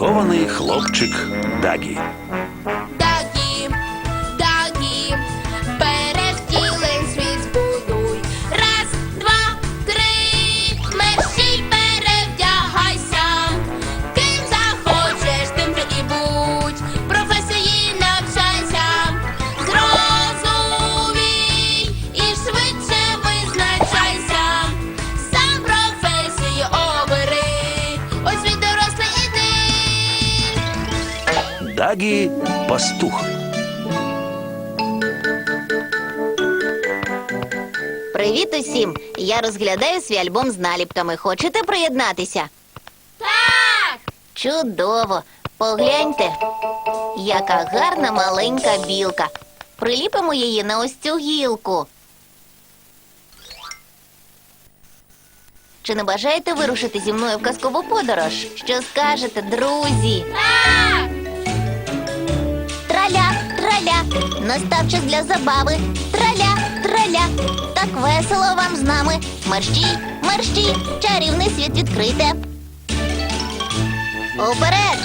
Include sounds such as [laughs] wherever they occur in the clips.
Маскований хлопчик Дагі. Дагі пастух. Привіт усім! Я розглядаю свій альбом з наліпками. Хочете приєднатися? Так! Чудово! Погляньте, яка гарна маленька білка. Приліпимо її на ось цю гілку. Чи не бажаєте вирушити зі мною в казкову подорож? Що скажете, друзі? Так! Настав час для забави. Траля, траля, так весело вам з нами. Мерщій, мерщій, чарівний світ відкрите. Уперед!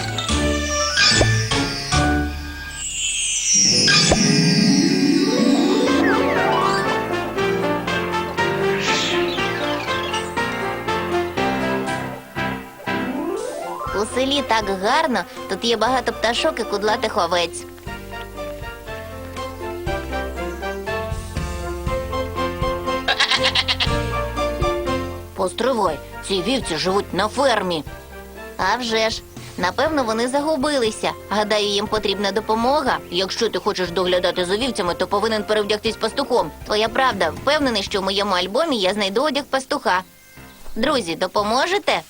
У селі так гарно, тут є багато пташок і кудлатих овець. Постривай, ці вівці живуть на фермі. А вже ж, напевно, вони загубилися. Гадаю, їм потрібна допомога. Якщо ти хочеш доглядати за вівцями, то повинен перевдягтись пастухом. Твоя правда, впевнений, що в моєму альбомі я знайду одяг пастуха. Друзі, допоможете?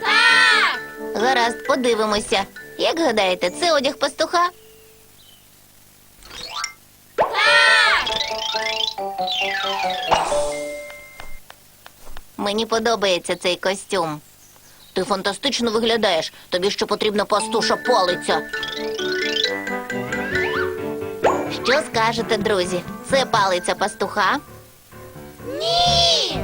Так! Гаразд, подивимося. Як гадаєте, це одяг пастуха? Мені подобається цей костюм. Ти фантастично виглядаєш. Тобі ще потрібна пастуша палиця. Що скажете, друзі? Це палиця пастуха? Ні!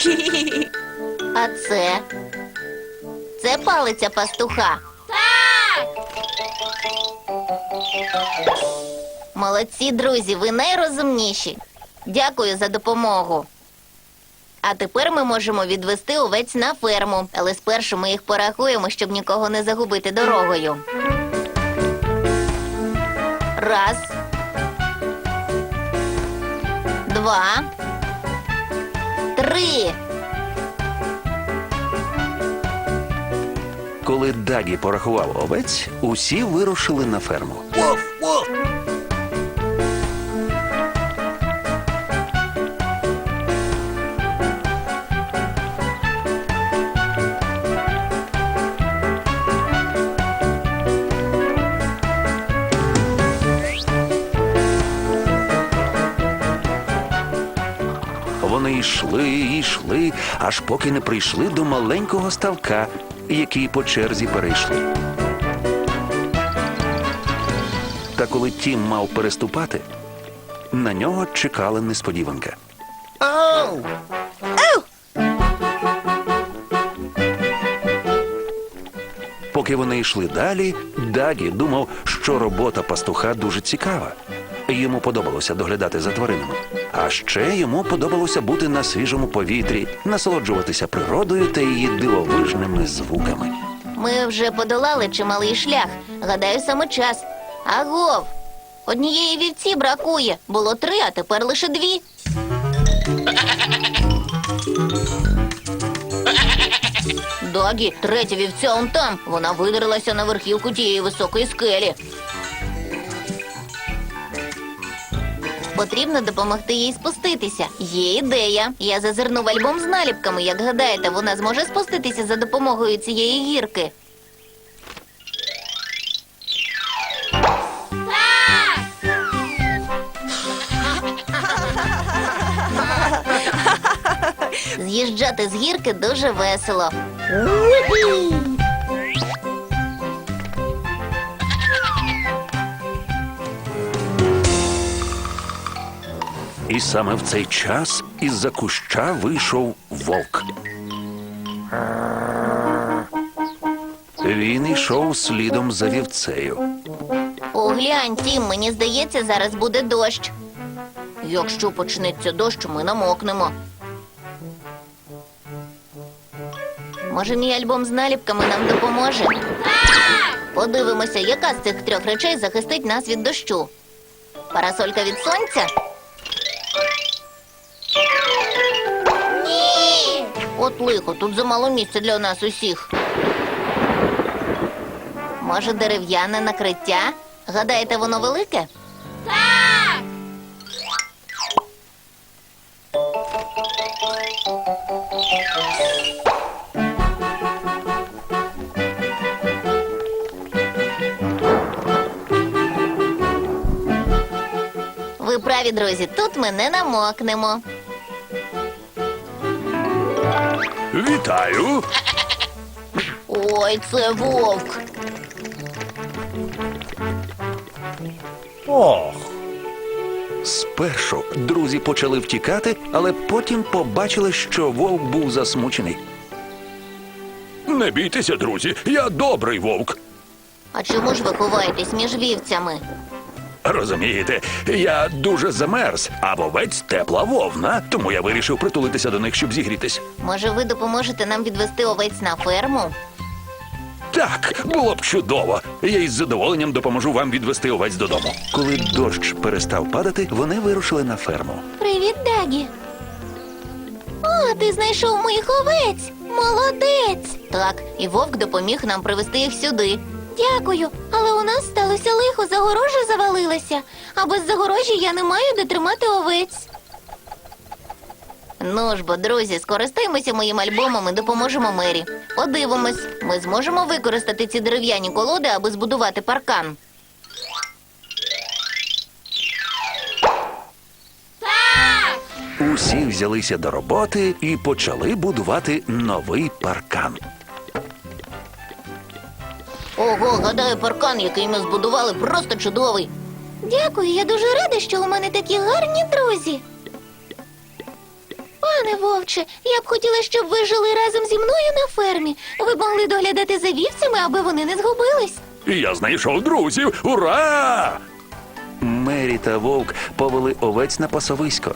[laughs] А це? Це палиця пастуха. Молодці, друзі, ви найрозумніші. Дякую за допомогу. А тепер ми можемо відвести овець на ферму, але спершу ми їх порахуємо, щоб нікого не загубити дорогою. Раз. Два. Три. Коли Дагі порахував овець, усі вирушили на ферму. Йшли йшли, аж поки не прийшли до маленького ставка, який по черзі перейшли. Та коли Тім мав переступати, на нього чекала несподіванка. Поки вони йшли далі, Дагі думав, що робота пастуха дуже цікава. Йому подобалося доглядати за тваринами. А ще йому подобалося бути на свіжому повітрі, насолоджуватися природою та її дивовижними звуками. Ми вже подолали чималий шлях. Гадаю, саме час. Агов! Однієї вівці бракує. Було три, а тепер лише дві. Догі, третя вівця он там. Вона видерлася на верхівку тієї високої скелі. Потрібно допомогти їй спуститися. Є ідея. Я зазирну в альбом з наліпками. Як гадаєте, вона зможе спуститися за допомогою цієї гірки. З'їжджати з гірки дуже весело. І саме в цей час із-за куща вийшов вовк. Він йшов слідом за вівцею. Поглянь, Тім, мені здається, зараз буде дощ. Якщо почнеться дощ, ми намокнемо. Може, мій альбом з наліпками нам допоможе? Подивимося, яка з цих трьох речей захистить нас від дощу. Парасолька від сонця? От лихо, тут замало місця для нас усіх. Може, дерев'яне накриття? Гадаєте, воно велике? Так! Ви праві, друзі, тут ми не намокнемо. Вітаю! Ой, це вовк. Ох, Спершу друзі почали втікати, але потім побачили, що вовк був засмучений. Не бійтеся, друзі, я добрий вовк. А чому ж ви ховаєтесь між вівцями? Розумієте, я дуже замерз, а вовець тепла вовна, тому я вирішив притулитися до них, щоб зігрітись. Може, ви допоможете нам відвести овець на ферму? Так, було б чудово. Я із задоволенням допоможу вам відвести овець додому. Коли дощ перестав падати, вони вирушили на ферму. Привіт, Дагі. О, ти знайшов моїх овець. Молодець. Так, і вовк допоміг нам привезти їх сюди. Дякую, але у нас сталося лихо, загорожа завалилася. А без загорожі я не маю де тримати овець. Ну ж бо, друзі, скористаємося моїм альбомом і допоможемо мері. Подивимось, ми зможемо використати ці дерев'яні колоди, аби збудувати паркан. Усі взялися до роботи і почали будувати новий паркан. Ого, гадаю, паркан, який ми збудували, просто чудовий. Дякую, я дуже рада, що у мене такі гарні друзі. Пане вовче, я б хотіла, щоб ви жили разом зі мною на фермі. Ви б могли доглядати за вівцями, аби вони не згубились. Я знайшов друзів! Ура! Мері та вовк повели овець на пасовисько.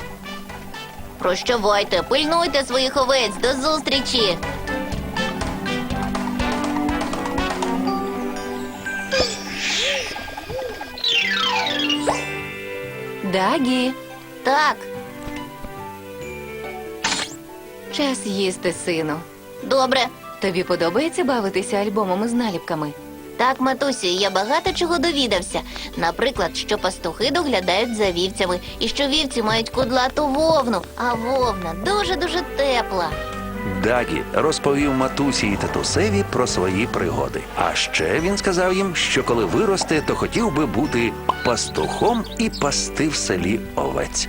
Прощавайте, пильнуйте своїх овець. До зустрічі. Дагі, Так, час їсти, сину. добре. Тобі подобається бавитися альбомом із наліпками? Так, матусю, я багато чого довідався. Наприклад, що пастухи доглядають за вівцями, і що вівці мають кудлату вовну, а вовна дуже-дуже тепла. Дагі розповів матусі і татусеві про свої пригоди. А ще він сказав їм, що коли виросте, то хотів би бути пастухом і пасти в селі овець.